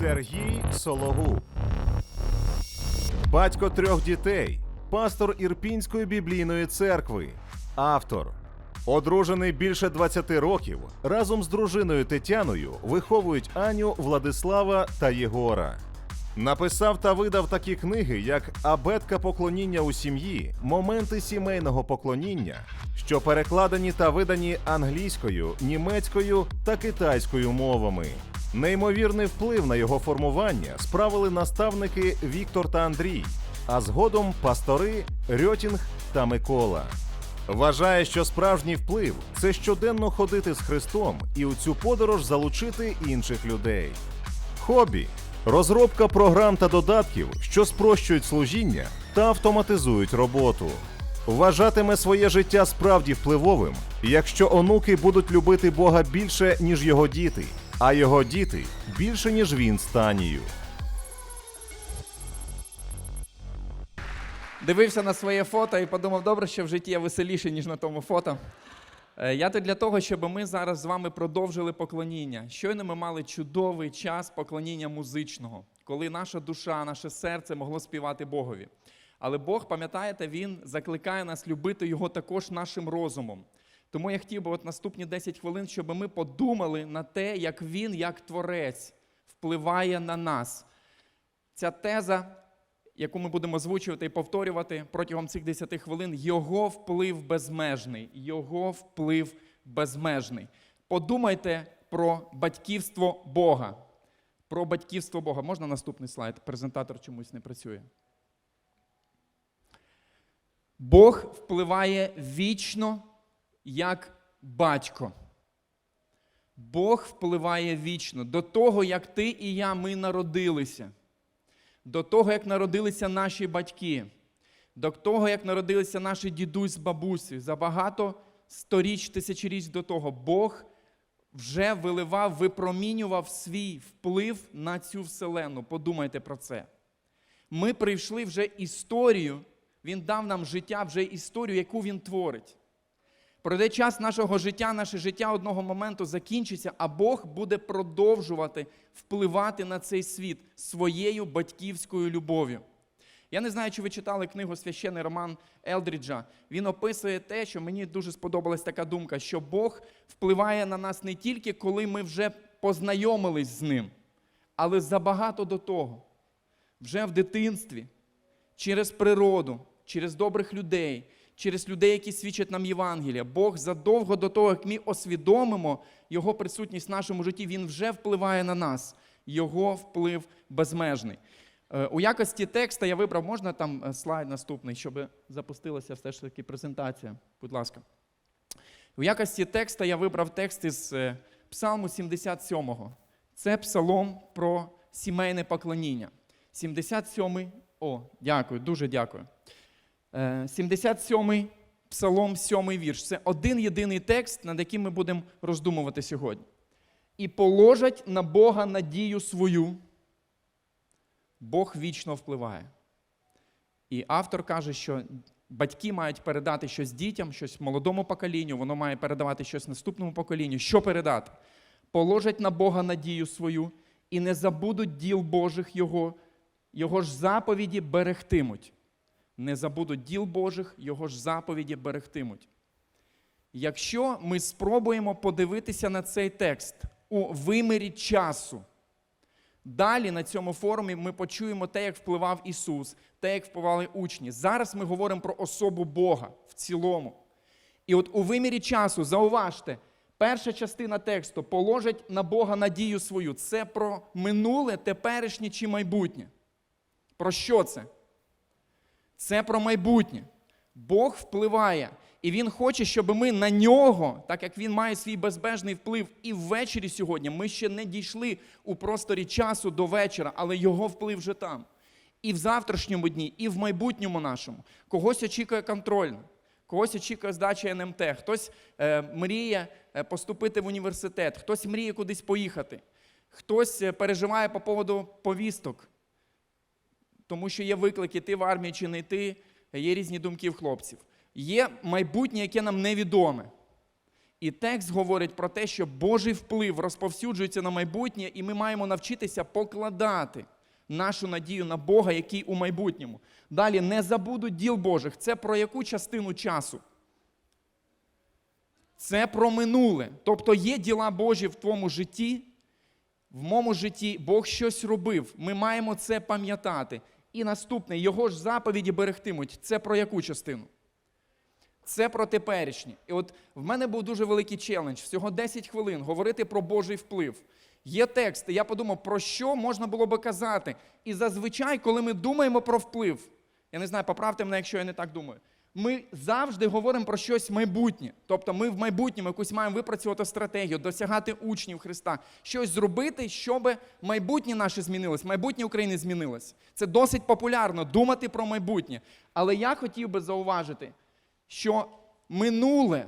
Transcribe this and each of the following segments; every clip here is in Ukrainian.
Сергій Сологуб. Батько трьох дітей, пастор Ірпінської біблійної церкви, автор. Одружений більше 20 років, разом з дружиною Тетяною виховують Аню, Владислава та Єгора. Написав та видав такі книги, як Абетка поклоніння у сім'ї, Моменти сімейного поклоніння, що перекладені та видані англійською, німецькою та китайською мовами. Неймовірний вплив на його формування справили наставники Віктор та Андрій, а згодом пастори Рьотінг та Микола. Вважає, що справжній вплив це щоденно ходити з Христом і у цю подорож залучити інших людей. Хобі розробка програм та додатків, що спрощують служіння та автоматизують роботу. Вважатиме своє життя справді впливовим, якщо онуки будуть любити Бога більше, ніж його діти, а його діти більше, ніж він з Танією. Дивився на своє фото і подумав, добре, що в житті я веселіше, ніж на тому фото. Е, Я тут для того, щоб ми зараз з вами продовжили поклоніння. Щойно ми мали чудовий час поклоніння музичного, коли наша душа, наше серце могло співати Богові. Але Бог, пам'ятаєте, Він закликає нас любити Його також нашим розумом. Тому я хотів би от наступні 10 хвилин, щоб ми подумали на те, як Він, як Творець, впливає на нас. Ця теза яку ми будемо озвучувати і повторювати протягом цих 10 хвилин, його вплив безмежний. Його вплив безмежний. Подумайте про батьківство Бога. Про батьківство Бога. Можна наступний слайд? Презентатор чомусь не працює. Бог впливає вічно як батько. Бог впливає вічно до того, як ти і я ми народилися до того, як народилися наші батьки, до того, як народилися наші дідусь з бабусею, за багато сторіч, тисячоріч до того, Бог вже виливав, випромінював свій вплив на цю вселену. Подумайте про це. Ми прийшли вже історію, Він дав нам життя, вже історію, яку Він творить. Пройде час нашого життя, наше життя одного моменту закінчиться, а Бог буде продовжувати впливати на цей світ своєю батьківською любов'ю. Я не знаю, чи ви читали книгу Священий Роман Елдріджа. Він описує те, що мені дуже сподобалась така думка, що Бог впливає на нас не тільки коли ми вже познайомились з ним, але забагато до того, вже в дитинстві, через природу, через добрих людей, через людей, які свідчать нам Євангелія. Бог задовго до того, як ми освідомимо Його присутність в нашому житті, Він вже впливає на нас. Його вплив безмежний. Е, У якості текста я вибрав, можна там е, слайд наступний, щоб запустилася все ж таки презентація. Будь ласка. У якості текста я вибрав текст із е, Псалму 77. Це псалом про сімейне поклоніння. 77-й. О, дякую, дуже дякую. Е, 77-й псалом, 7-й вірш. Це один єдиний текст, над яким ми будемо роздумувати сьогодні. І положать на Бога надію свою. Бог вічно впливає. І автор каже, що батьки мають передати щось дітям, щось молодому поколінню, воно має передавати щось наступному поколінню. Що передати? Положать на Бога надію свою і не забудуть діл Божих Його, Його ж заповіді берегтимуть. Не забудуть діл Божих, Його ж заповіді берегтимуть. Якщо ми спробуємо подивитися на цей текст у вимірі часу, Далі на цьому форумі ми почуємо те, як впливав Ісус, те, як впливали учні. Зараз ми говоримо про особу Бога в цілому. І от у вимірі часу, зауважте, перша частина тексту положить на Бога надію свою. Це про минуле, теперішнє чи майбутнє. Про що це? Це про майбутнє. Бог впливає, і Він хоче, щоб ми на нього, так як він має свій безбежний вплив, і ввечері сьогодні ми ще не дійшли у просторі часу до вечора, але його вплив вже там. І в завтрашньому дні, і в майбутньому нашому. Когось очікує контрольно, когось очікує здача НМТ, хтось е, мріє е, поступити в університет, хтось мріє кудись поїхати, хтось е, переживає по поводу повісток, тому що є виклики, ти в армії чи не йти, є різні думки в хлопців. Є майбутнє, яке нам невідоме. І текст говорить про те, що Божий вплив розповсюджується на майбутнє, і ми маємо навчитися покладати нашу надію на Бога, який у майбутньому. Далі не забудуть діл Божих. Це про яку частину часу? Це про минуле. Тобто є діла Божі в твоєму житті, в моєму житті Бог щось робив. Ми маємо це пам'ятати. І наступне, його ж заповіді берегтимуть. Це про яку частину? Це про теперішнє. І от в мене був дуже великий челендж. Всього 10 хвилин говорити про Божий вплив. Є тексти, я подумав, про що можна було би казати. І зазвичай, коли ми думаємо про вплив, я не знаю, поправте мене, якщо я не так думаю. Ми завжди говоримо про щось майбутнє. Тобто ми в майбутньому якусь маємо випрацювати стратегію, досягати учнів Христа, щось зробити, щоб майбутнє наше змінилось, майбутнє України змінилось. Це досить популярно думати про майбутнє. Але я хотів би зауважити, що минуле,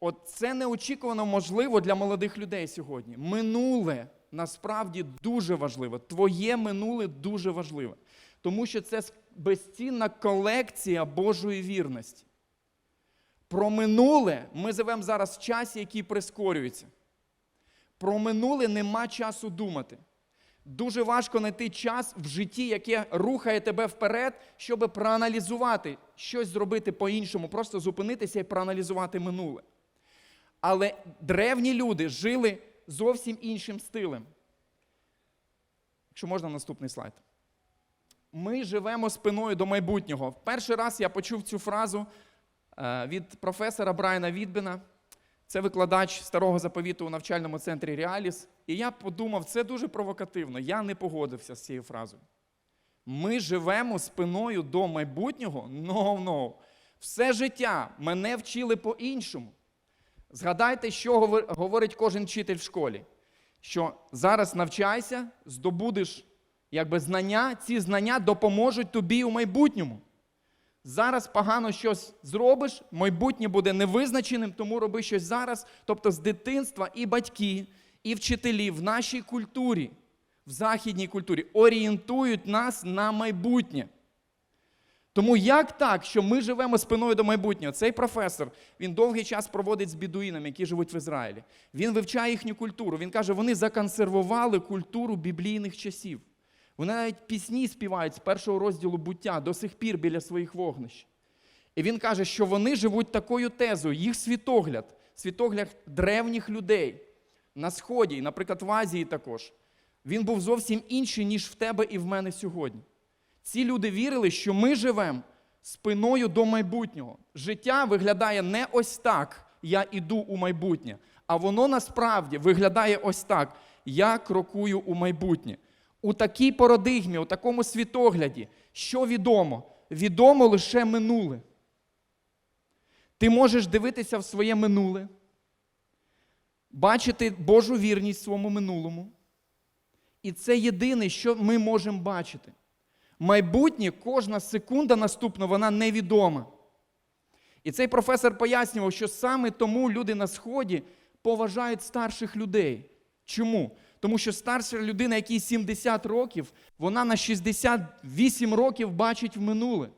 от це неочікувано можливо для молодих людей сьогодні. Минуле насправді дуже важливе. Твоє минуле дуже важливе. Тому що це безцінна колекція Божої вірності. Про минуле ми живемо зараз в часі, який прискорюється. Про минуле нема часу думати. Дуже важко знайти час в житті, яке рухає тебе вперед, щоб проаналізувати, щось зробити по-іншому, просто зупинитися і проаналізувати минуле. Але древні люди жили зовсім іншим стилем. Якщо можна, наступний слайд. Ми живемо спиною до майбутнього. Перший раз я почув цю фразу е, від професора Брайана Відбена. Це викладач старого заповіту у навчальному центрі Реаліс. І я подумав, це дуже провокативно. Я не погодився з цією фразою. Ми живемо спиною до майбутнього? No, no. Все життя мене вчили по-іншому. Згадайте, що говорить кожен вчитель в школі. Що зараз навчайся, здобудеш якби, знання, ці знання допоможуть тобі у майбутньому. Зараз погано щось зробиш, майбутнє буде невизначеним, тому роби щось зараз. Тобто з дитинства і батьки, і вчителі в нашій культурі, в західній культурі орієнтують нас на майбутнє. Тому як так, що ми живемо спиною до майбутнього? Цей професор він довгий час проводить з бідуїнами, які живуть в Ізраїлі. Він вивчає їхню культуру. Він каже, вони законсервували культуру біблійних часів. Вони навіть пісні співають з першого розділу буття до сих пір біля своїх вогнищ. І він каже, що вони живуть такою тезою, їх світогляд, світогляд древніх людей на Сході, наприклад, в Азії також. Він був зовсім інший, ніж в тебе і в мене сьогодні. Ці люди вірили, що ми живемо спиною до майбутнього. Життя виглядає не ось так, я іду у майбутнє, а воно насправді виглядає ось так. Я крокую у майбутнє. У такій парадигмі, у такому світогляді, що відомо? Відомо лише минуле. Ти можеш дивитися в своє минуле, бачити Божу вірність в своєму минулому. І це єдине, що ми можемо бачити. Майбутнє, кожна секунда наступна, вона невідома. І цей професор пояснював, що саме тому люди на Сході поважають старших людей. Чому? Тому що старша людина, якій 70 років, вона на 68 років бачить в минуле.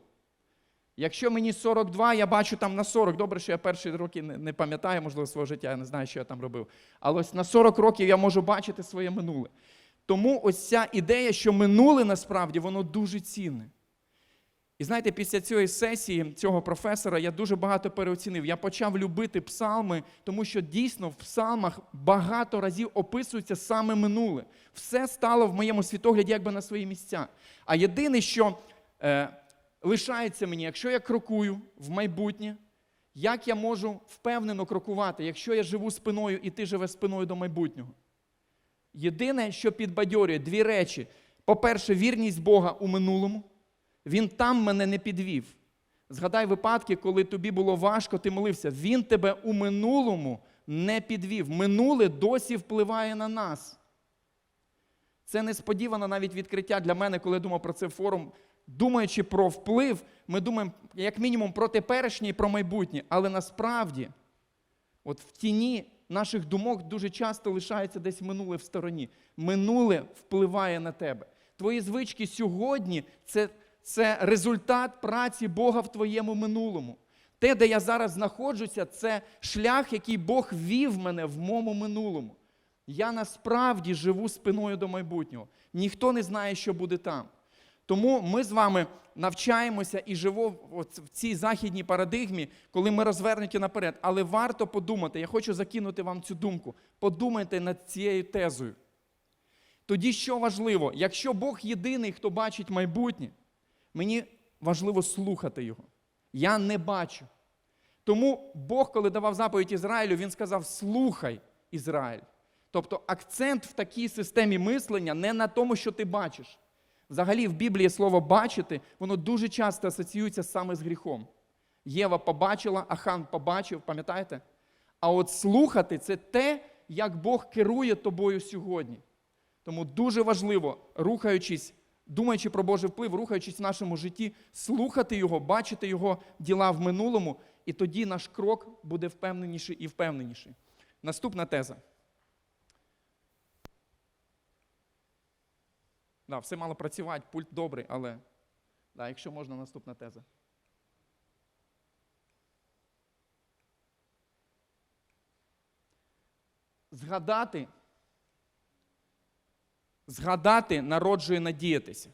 Якщо мені 42, я бачу там на 40. Добре, що я перші роки не, пам'ятаю, можливо, свого життя, я не знаю, що я там робив. Але ось на 40 років я можу бачити своє минуле. Тому ось ця ідея, що минуле насправді воно дуже цінне. І знаєте, після цієї сесії цього професора я дуже багато переоцінив. Я почав любити псалми, тому що дійсно в псалмах багато разів описується саме минуле. Все стало в моєму світогляді якби на свої місця. А єдине, що е, лишається мені, якщо я крокую в майбутнє, як я можу впевнено крокувати, якщо я живу спиною і ти живеш спиною до майбутнього? Єдине, що підбадьорює дві речі: по-перше, вірність Бога у минулому. Він там мене не підвів. Згадай випадки, коли тобі було важко, ти молився. Він тебе у минулому не підвів. Минуле досі впливає на нас. Це несподіване навіть відкриття для мене, коли я думав про це форум. Думаючи про вплив, ми думаємо, як мінімум, про теперішнє і про майбутнє. Але насправді, от в тіні наших думок дуже часто лишається десь минуле в стороні. Минуле впливає на тебе. Твої звички сьогодні це, це результат праці Бога в твоєму минулому. Те, де я зараз знаходжуся, це шлях, який Бог вів мене в моєму минулому. Я насправді живу спиною до майбутнього. Ніхто не знає, що буде там. Тому ми з вами навчаємося і живемо в цій західній парадигмі, коли ми розвернуті наперед. Але варто подумати, я хочу закинути вам цю думку. Подумайте над цією тезою. Тоді що важливо, якщо Бог єдиний, хто бачить майбутнє, мені важливо слухати Його. Я не бачу. Тому Бог, коли давав заповідь Ізраїлю, він сказав: слухай Ізраїль. Тобто акцент в такій системі мислення не на тому, що ти бачиш. Взагалі, в Біблії слово бачити, воно дуже часто асоціюється саме з гріхом. Єва побачила, Ахан побачив, пам'ятаєте? А от слухати це те, як Бог керує тобою сьогодні. Тому дуже важливо, рухаючись, думаючи про Божий вплив, рухаючись в нашому житті, слухати Його, бачити Його діла в минулому, і тоді наш крок буде впевненіший і впевненіший. Наступна теза. Да, все мало працювати, пульт добрий, але да, якщо можна, наступна теза. Згадати, згадати народжує надіятися.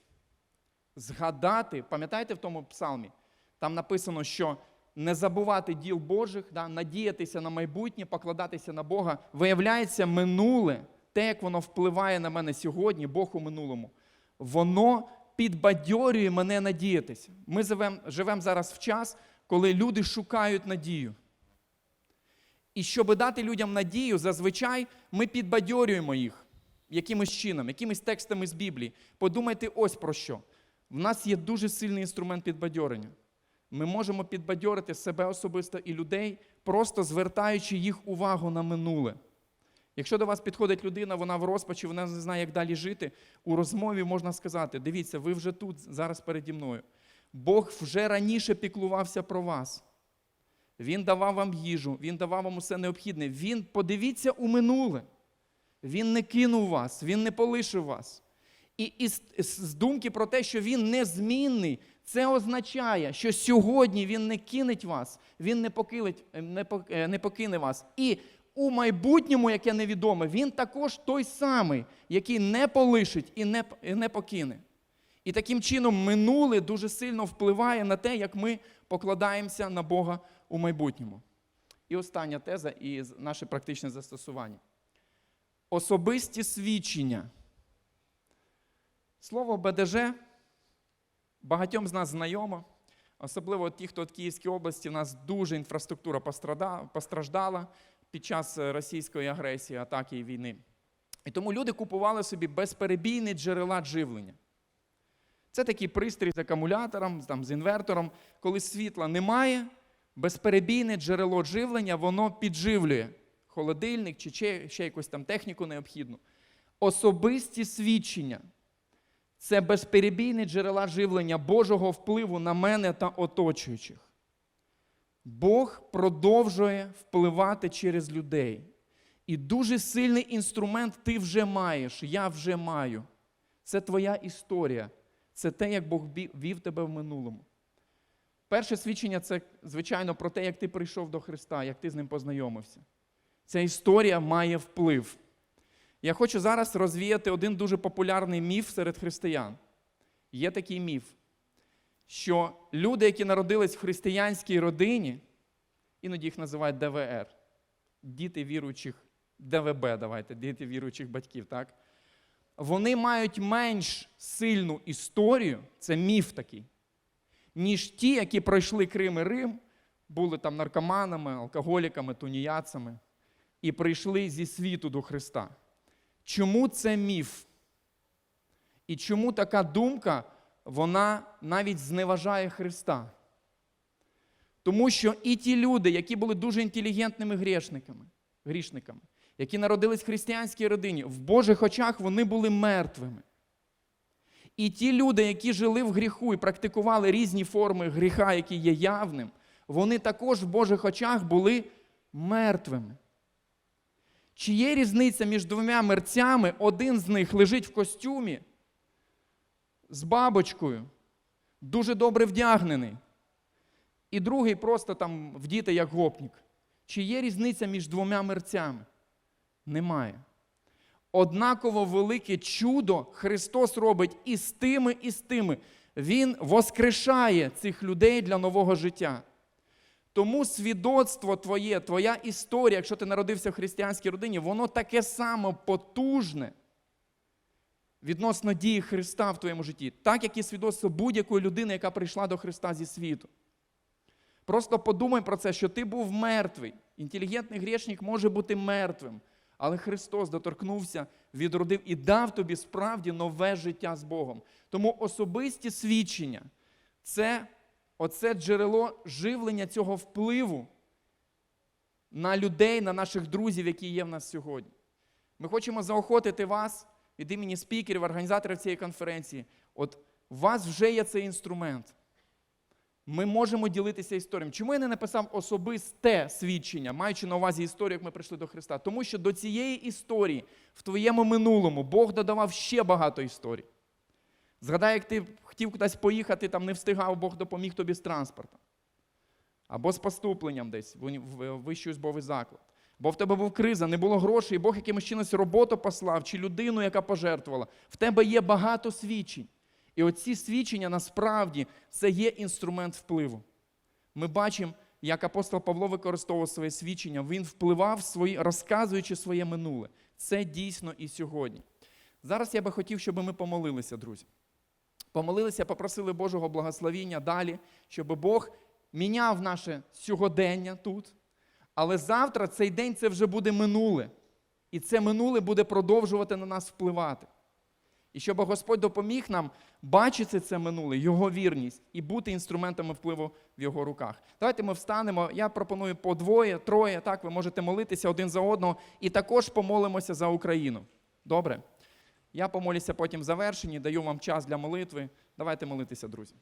Згадати, пам'ятаєте в тому псалмі? Там написано, що не забувати діл Божих, да, надіятися на майбутнє, покладатися на Бога. Виявляється, минуле, те, як воно впливає на мене сьогодні, Бог у минулому, воно підбадьорює мене надіятися. Ми живемо живем зараз в час, коли люди шукають надію. І щоб дати людям надію, зазвичай ми підбадьорюємо їх якимось чином, якимись текстами з Біблії. Подумайте ось про що. В нас є дуже сильний інструмент підбадьорення. Ми можемо підбадьорити себе особисто і людей, просто звертаючи їх увагу на минуле. Якщо до вас підходить людина, вона в розпачі, вона не знає, як далі жити, у розмові можна сказати: дивіться, ви вже тут, зараз переді мною. Бог вже раніше піклувався про вас. Він давав вам їжу, він давав вам усе необхідне. Він подивіться у минуле. Він не кинув вас, він не полишив вас. І, і з, думки про те, що він незмінний, це означає, що сьогодні він не кинеть вас, він не покинеть, не, е, не покине вас. І у майбутньому, яке невідоме, він також той самий, який не полишить і не, і не покине. І таким чином минуле дуже сильно впливає на те, як ми покладаємося на Бога у майбутньому. І остання теза і наше практичне застосування. Особисті свідчення. Слово БДЖ багатьом з нас знайомо, особливо ті, хто в Київській області, у нас дуже інфраструктура постраждала під час е, російської агресії, атаки і війни. І тому люди купували собі безперебійні джерела живлення. Це такий пристрій з акумулятором, там, з інвертором. Коли світла немає, безперебійне джерело живлення, воно підживлює холодильник чи ще, якусь там техніку необхідну. Особисті свідчення це безперебійні джерела живлення Божого впливу на мене та оточуючих. Бог продовжує впливати через людей. І дуже сильний інструмент ти вже маєш, я вже маю. Це твоя історія. Це те, як Бог вів тебе в минулому. Перше свідчення це, звичайно, про те, як ти прийшов до Христа, як ти з ним познайомився. Ця історія має вплив. Я хочу зараз розвіяти один дуже популярний міф серед християн. Є такий міф, що люди, які народились в християнській родині, іноді їх називають ДВР, діти віруючих, ДВБ, давайте, діти віруючих батьків, так? Вони мають менш сильну історію, це міф такий, ніж ті, які пройшли Крим і Рим, були там наркоманами, алкоголіками, туніяцами, і прийшли зі світу до Христа. Чому це міф? І чому така думка, вона навіть зневажає Христа? Тому що і ті люди, які були дуже інтелігентними грішниками, грішниками, які народились в християнській родині, в Божих очах вони були мертвими. І ті люди, які жили в гріху і практикували різні форми гріха, які є явним, вони також в Божих очах були мертвими. Чи є різниця між двома мерцями? Один з них лежить в костюмі з бабочкою, дуже добре вдягнений. і другий просто там вдіти як гопнік. Чи є різниця між двома мерцями? Немає. Однаково велике чудо Христос робить і з тими, і з тими. Він воскрешає цих людей для нового життя. Тому свідоцтво твоє, твоя історія, якщо ти народився в християнській родині, воно таке само потужне відносно дії Христа в твоєму житті, так як і свідоцтво будь-якої людини, яка прийшла до Христа зі світу. Просто подумай про це, що ти був мертвий. Інтелігентний грішник може бути мертвим, але Христос доторкнувся, відродив і дав тобі справді нове життя з Богом. Тому особисті свідчення це оце джерело живлення цього впливу на людей, на наших друзів, які є в нас сьогодні. Ми хочемо заохотити вас від імені спікерів, організаторів цієї конференції. От у вас вже є цей інструмент. Ми можемо ділитися історіями. Чому я не написав особисте свідчення, маючи на увазі історію, як ми прийшли до Христа? Тому що до цієї історії в твоєму минулому Бог додавав ще багато історій. Згадай, як ти хотів кудись поїхати, там не встигав, Бог допоміг тобі з транспортом. Або з поступленням десь в вищий учбовий заклад. Бо в тебе був криза, не було грошей, і Бог якимось чином роботу послав, чи людину, яка пожертвувала. В тебе є багато свідчень. І оці свідчення насправді це є інструмент впливу. Ми бачимо, як апостол Павло використовував своє свідчення, він впливав, свої, розказуючи своє минуле. Це дійсно і сьогодні. Зараз я би хотів, щоб ми помолилися, друзі. Помолилися, попросили Божого благословіння далі, щоб Бог міняв наше сьогодення тут. Але завтра цей день це вже буде минуле. І це минуле буде продовжувати на нас впливати. І щоб Господь допоміг нам бачити це минуле, Його вірність і бути інструментами впливу в Його руках. Давайте ми встанемо. Я пропоную по двоє, троє. Так, ви можете молитися один за одного і також помолимося за Україну. Добре? Я помолюся потім в завершенні, даю вам час для молитви. Давайте молитися, друзі.